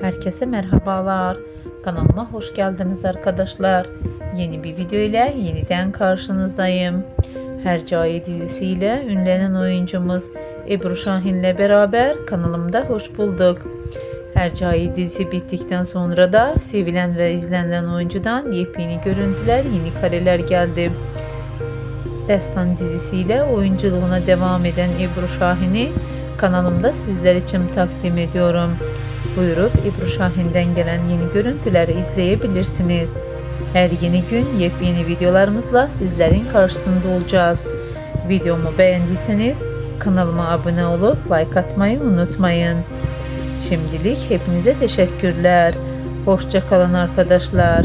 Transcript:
Herkese merhabalar. Kanalıma hoş geldiniz arkadaşlar. Yeni bir video ile yeniden karşınızdayım. Hercai dizisiyle ünlenen oyuncumuz Ebru Şahin ile beraber kanalımda hoş bulduk. Hercai dizisi bittikten sonra da sevilen ve izlenen oyuncudan yepyeni görüntüler, yeni kareler geldi. Destan dizisiyle oyunculuğuna devam eden Ebru Şahin'i kanalımda sizler için takdim ediyorum. Buyurup Ebru Şahin'den gelen yeni görüntüleri izleyebilirsiniz. Her yeni gün yepyeni videolarımızla sizlerin karşısında olacağız. Videomu beğendiyseniz kanalıma abone olup like atmayı unutmayın. Şimdilik hepinize teşekkürler. Hoşça kalın arkadaşlar.